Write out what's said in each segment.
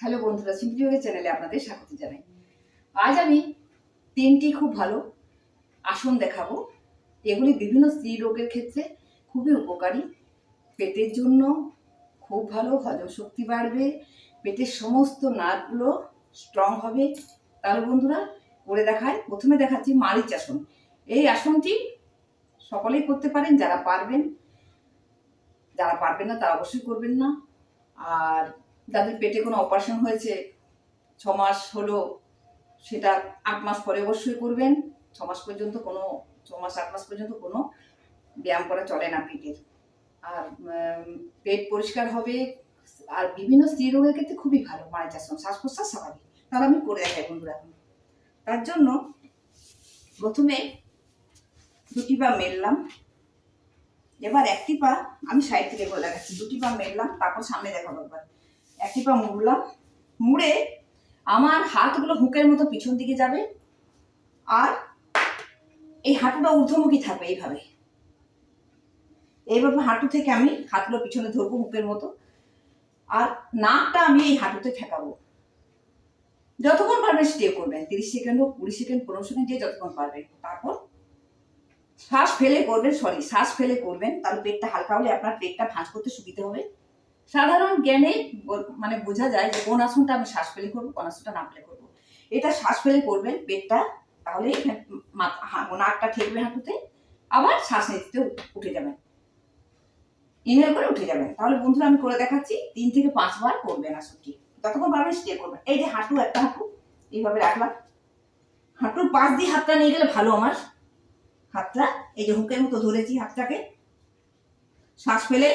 Hello বন্ধুরা যোগের চ্যানেলে আপনাদের স্বাগত জানাই। আজ আমি তিনটি খুব ভালো আসন দেখাবো। এগুলি বিভিন্ন স্ত্রী রোগের ক্ষেত্রে খুবই উপকারী। পেটের জন্য খুব ভালো, হজম শক্তি বাড়বে, পেটের সমস্ত নার্ভগুলো স্ট্রং হবে। তাহলে বন্ধুরা, করে দেখায় প্রথমে দেখাচ্ছি মারিচ আসন। এই আসনটি সকলেই করতে পারেন, যারা পারবেন। যারা পারবেন না, তারা অবশ্যই করবেন না। আর যাদের পেটে কোনো অপারেশন হয়েছে ছ মাস হলো, সেটা আট মাস পরে অবশ্যই করবেন। ছ মাস পর্যন্ত কোনো ছ মাস আট মাস পর্যন্ত কোনো ব্যায়াম করা চলে না পেটের। আর পেট পরিষ্কার হবে, আর বিভিন্ন স্ত্রী রোগের ক্ষেত্রে খুবই ভালো চাষন শ্বাস প্রশ্বাস স্বাভাবিক। তাহলে আমি করে দেখাই বন্ধুরা। তার জন্য প্রথমে দুটি পা মেললাম। এবার একটি পা আমি সাইড থেকে বলে দেখাচ্ছি। দুটি পা মেললাম, তারপর সামনে দেখাবো একবার। একটি পা মুড়লাম। মুড়ে আমার হাতগুলো হুকের মতো পিছন দিকে যাবে আর এই হাঁটুটা ঊর্ধ্বমুখী থাকবে এইভাবে। এইভাবে হাঁটু থেকে আমি হাতগুলো পিছনে ধরবো হুকের মতো আর নাকটা আমি এই হাঁটুতে ঠেকাবো। যতক্ষণ পারবেন স্টে করবেন, তিরিশ সেকেন্ড হোক, কুড়ি সেকেন্ড পনেরো সেকেন্ড যে যতক্ষণ পারবেন। তারপর শ্বাস ফেলে করবেন সরি শ্বাস ফেলে করবেন, তাহলে পেটটা হালকা হলে আপনার পেটটা ভাঁজ করতে সুবিধা হবে। সাধারণ জ্ঞানে মানে বোঝা যায় যে কোন আসনটা আমি শ্বাস ফেলে করব, কোন আসনটা না ফেলে করব। এটা শ্বাস ফেলে করবেন, পেটটা তাহলে নাকটা ঠেকবে হাঁটুতে, আবার শ্বাস নিতে উঠে যাবেন। ইনহেল করে উঠে যাবেন। তাহলে বন্ধুরা আমি করে দেখাচ্ছি, তিন থেকে পাঁচবার করবেন আসনটি। যতক্ষণ পারবেন স্টে করবেন। এই যে হাঁটু, একটা হাঁটু, এইভাবে রাখলাম। হাঁটুর পাশ দিয়ে হাতটা নিয়ে গেলে ভালো আমার। হাতটা, এই যে হুকের মতো ধরেছি হাতটাকে। শ্বাস ফেলে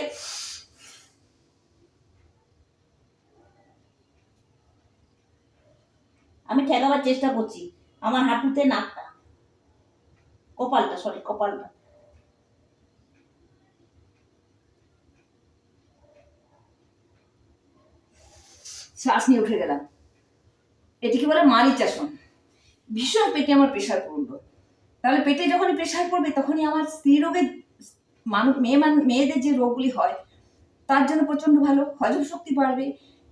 আমি ঠেকাবার চেষ্টা করছি। আমার হাঁটুতে নাকটা কপালটা সরি কপালটা। শ্বাস নিয়ে উঠে গেলাম। এটিকে বলে মারিচ আসন ভীষণ পেটে আমার প্রেশার পড়ল। তাহলে পেটে যখনই প্রেশার পড়বে, তখনই আমার স্ত্রী রোগের মানুষ মেয়ে মান মেয়েদের যে রোগগুলি হয়, তার জন্য প্রচণ্ড ভালো। হজম শক্তি বাড়বে।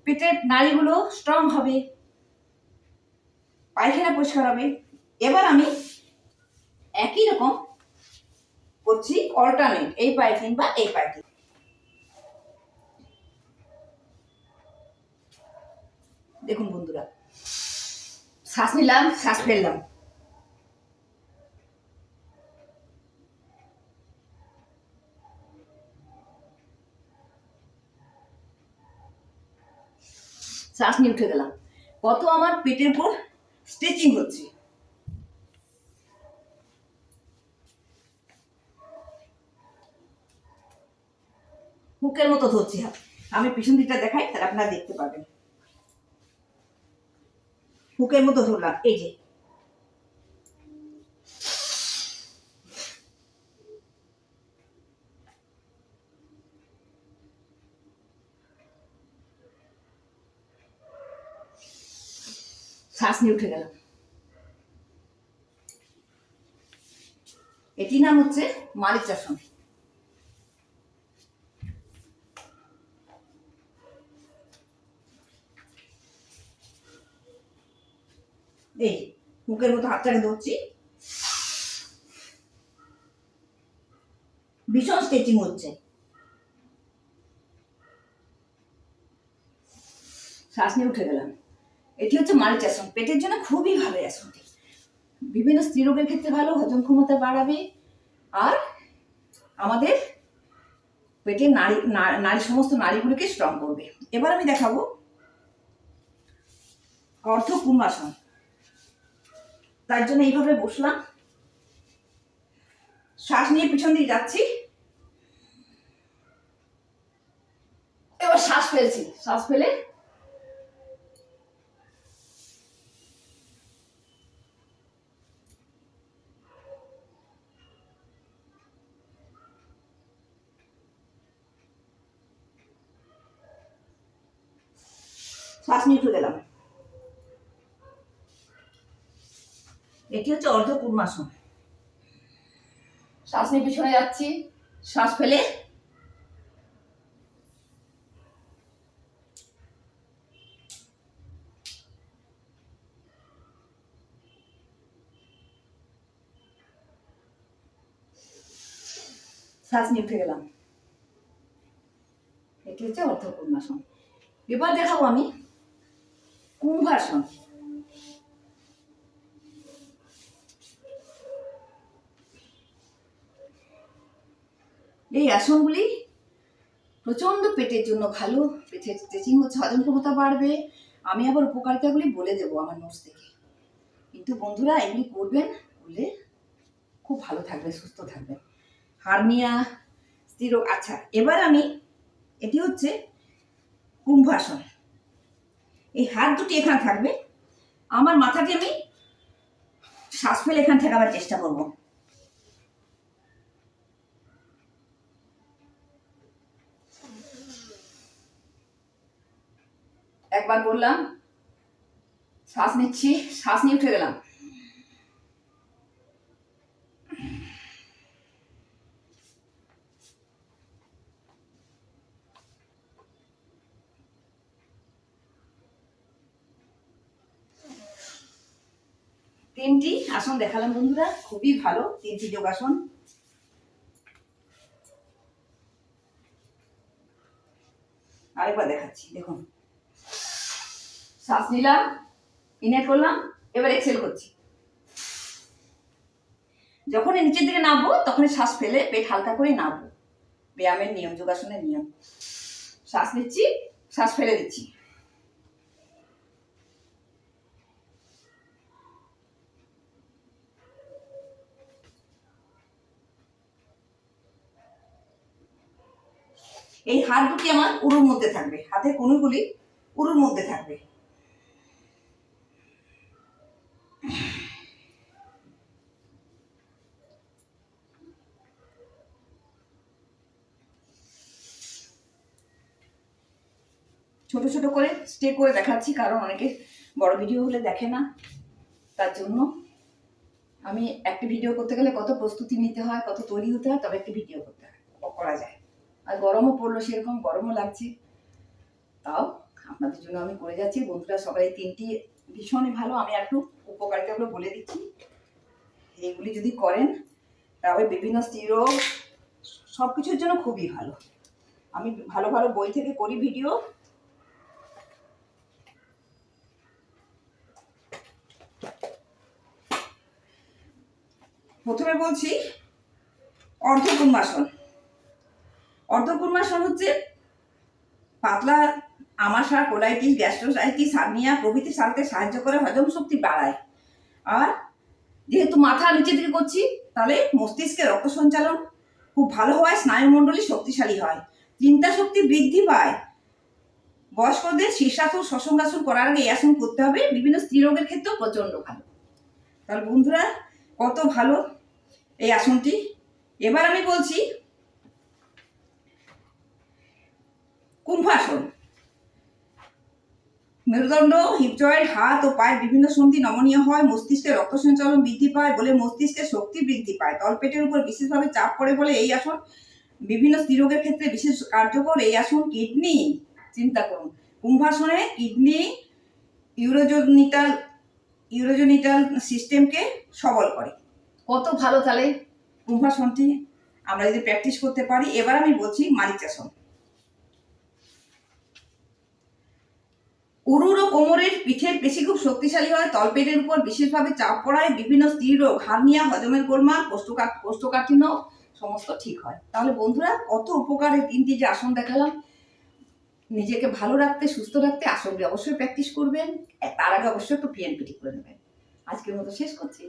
পেটের নারীগুলো স্ট্রং হবে। পায়খানা পরিষ্কার হবে। এবার আমি একই রকম করছি অল্টারনেট এই পায়ে কিংবা এই পায়ে দেখুন বন্ধুরা, শ্বাস নিলাম, শ্বাস ফেললাম। শ্বাস নিয়ে উঠে গেলাম। কত আমার পেটের উপর স্ট্রেচিং হচ্ছে। হুকের মতো ধরছি আমি পিছন দিকটা দেখাই, তাহলে আপনারা দেখতে পাবেন হুকের মতো ধরলাম, এই যে। শ্বাস নিয়ে উঠে গেলাম এটি নাম হচ্ছে মারিচাসন এই মুখের মতো হাতটাকে ধরছি। ভীষণ স্ট্রেচিং হচ্ছে। শ্বাস নিয়ে উঠে গেলাম। এটি হচ্ছে মারিচ আসন পেটের জন্য খুবই ভালো আসনটি বিভিন্ন স্ত্রী রোগের ক্ষেত্রে ভালো, হজম ক্ষমতা বাড়াবে। আর আমাদের পেটের নারী নারী, সমস্ত নারীগুলিকে স্ট্রং করবে। এবার আমি দেখাবো অর্ধ কুম্বাসন তার জন্য এইভাবে বসলাম। শ্বাস নিয়ে পিছন দিয়ে যাচ্ছি। এবার শ্বাস ফেলছি। শ্বাস ফেলে শ্বাস নিয়ে হয়ে গেলাম এটি হচ্ছে অর্ধ কুর্মাসন শ্বাস নিয়ে পিছনে যাচ্ছি। শ্বাস ফেলে। শ্বাস নিয়ে উঠে গেলাম। এটি হচ্ছে অর্থপূর্ণাসন এবার দেখাবো আমি কুম্ভাসন এই আসনগুলি প্রচণ্ড পেটের জন্য ভালো। পেটের স্ট্রেচিং হচ্ছে, হজম ক্ষমতা বাড়বে। আমি আবার উপকারিতাগুলি বলে দেবো আমার নোটস থেকে। কিন্তু বন্ধুরা, এগুলি করবেন করলে খুব ভালো থাকবে, সুস্থ থাকবে। হার্নিয়া স্থির আচ্ছা এবার আমি, এটি হচ্ছে কুম্ভাসন। এই হাত দুটি এখানে থাকবে। আমার মাথাকে আমি শ্বাস ফেলে এখানে ঠেকাবার চেষ্টা করব। একবার বললাম, শ্বাস নিচ্ছি, শ্বাস নিয়ে উঠে গেলাম। তিনটি। আসন দেখালাম বন্ধুরা, খুবই ভালো। তিনটি যোগাসন। আরেকবার দেখাচ্ছি, দেখুন। শ্বাস নিলাম ইনহেল করলাম, এবার এক্সেল করছি। যখন নিচের দিকে নামবো, তখনই শ্বাস ফেলে পেট হালকা করে নামবো। ব্যায়ামের নিয়ম, যোগাসনের নিয়ম। শ্বাস নিচ্ছি, শ্বাস ফেলে দিচ্ছি। এই হাত দুটি আমার উরুর মধ্যে থাকবে। হাতের কনুগুলি উরুর মধ্যে থাকবে। ছোট ছোট করে স্টে করে দেখাচ্ছি, কারণ অনেকে বড় ভিডিও হলে দেখে না। তার জন্য আমি একটা ভিডিও করতে গেলে কত প্রস্তুতি নিতে হয়, কত তৈরি হতে হয়, তবে একটা ভিডিও করতে হয়। করা যায়। আর গরমও পড়ল সেরকম, গরমও লাগছে। তাও আপনাদের জন্য আমি করে যাচ্ছি। বন্ধুরা, সবাই তিনটি ভীষণই ভালো। আমি একটু উপকারিতাগুলো বলে দিচ্ছি। এইগুলি যদি করেন তবে বিভিন্ন স্ত্রীরোগ সব কিছুর জন্য খুবই ভালো। আমি ভালো ভালো বই থেকে করি ভিডিও। প্রথমে বলছি অর্ধকুম্বাসন অর্ধকুম্বাসন হচ্ছে পাতলা আমাশা কোলাইটিস, গ্যাস্ট্রোসাইটিস হার্নিয়া প্রভৃতি সারতে সাহায্য করে হজম শক্তি বাড়ায়। আর যেহেতু মাথা নিচের দিকে করছি, তাহলে মস্তিষ্কে রক্ত সঞ্চালন খুব ভালো হয় স্নায়ুমণ্ডলী শক্তিশালী হয়। চিন্তা শক্তি বৃদ্ধি পায়। বয়স্কদের শীর্ষাসন শশঙ্গাসন করার আগে এই আসন করতে হবে। বিভিন্ন স্ত্রীরোগের ক্ষেত্রেও প্রচণ্ড ভালো। তাহলে বন্ধুরা, কত ভালো এই আসনটি। এবার আমি বলছি কুম্ভাসন। মেরুদণ্ড হিপ জয়েন্ট হাত ও পায়ের বিভিন্ন সন্ধি নমনীয় হয় মস্তিষ্কে রক্ত সঞ্চালন বৃদ্ধি পায় বলে মস্তিষ্কের শক্তি বৃদ্ধি পায়। তলপেটের উপর বিশেষভাবে চাপ পড়ে বলে এই আসন। বিভিন্ন স্ত্রীরোগের ক্ষেত্রে বিশেষ কার্যকর এই আসন কিডনি। চিন্তা করুন কুম্ভাসনে কিডনি ইউরোজনিটাল ইউরোজনিটাল সিস্টেমকে সবল করে। কত ভালো তাহলে। কুম্ভাসনটি আমরা যদি প্র্যাকটিস করতে পারি এবার আমি বলছি মারিচাসন উরুর ও কোমরের পিঠের পেশি খুব শক্তিশালী হয়, তলপেটের উপর বিশেষভাবে চাপ পড়ায়, বিভিন্ন স্ত্রী রোগ, হার্নিয়া, হজমের গোলমাল, কোষ্ঠকা, কোষ্ঠকাঠিন্য সমস্ত ঠিক হয়। তাহলে বন্ধুরা, কত উপকারের তিনটি যে আসন দেখালাম, নিজেকে ভালো রাখতে, সুস্থ রাখতে আসনটি অবশ্যই প্র্যাকটিস করবেন। তার আগে অবশ্যই একটু পিএনপিটি করে নেবেন। আজকের মতো শেষ করছি।